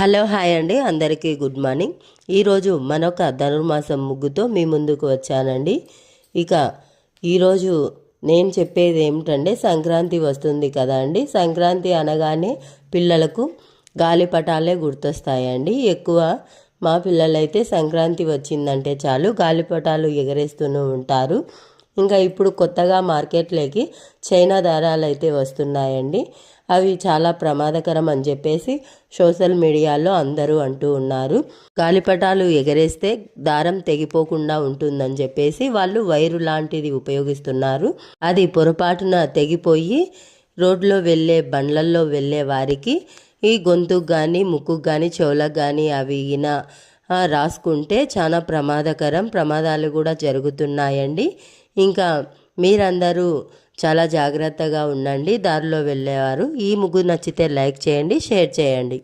Hello hi అండి. అందరికీ good morning. ఈరోజు మరొక ధనుర్మాసం ముగ్గుతో మీ ముందుకు వచ్చానండి. ఇక ఈరోజు నేను చెప్పేది ఏమిటంటే సంక్రాంతి వస్తుంది కదా అండి. సంక్రాంతి అనగానే పిల్లలకు గాలిపటాలే గుర్తొస్తాయండి. ఎక్కువ మా పిల్లలైతే సంక్రాంతి వచ్చిందంటే చాలు గాలిపటాలు ఎగరేస్తూనే ఉంటారు. ఇంకా ఇప్పుడు కొత్తగా మార్కెట్లోకి చైనా దారాలు అయితే వస్తున్నాయండి. అవి చాలా ప్రమాదకరం అని చెప్పేసి సోషల్ మీడియాలో అందరూ అంటూ ఉన్నారు. గాలిపటాలు ఎగరేస్తే దారం తెగిపోకుండా ఉంటుందని చెప్పేసి వాళ్ళు వైరు లాంటిది ఉపయోగిస్తున్నారు. అది పొరపాటున తెగిపోయి రోడ్లో వెళ్ళే బండ్లల్లో వెళ్ళే వారికి ఈ గొంతుకు కానీ ముక్కుకు కానీ చెవులకు కానీ అవి ఈయన రాసుకుంటే చాలా ప్రమాదకరం. ప్రమాదాలు కూడా జరుగుతున్నాయండి. ఇంకా మీరందరూ చాలా జాగ్రత్తగా ఉండండి దారిలో వెళ్ళేవారు. ఈ ముగ్గురు నచ్చితే లైక్ చేయండి షేర్ చేయండి.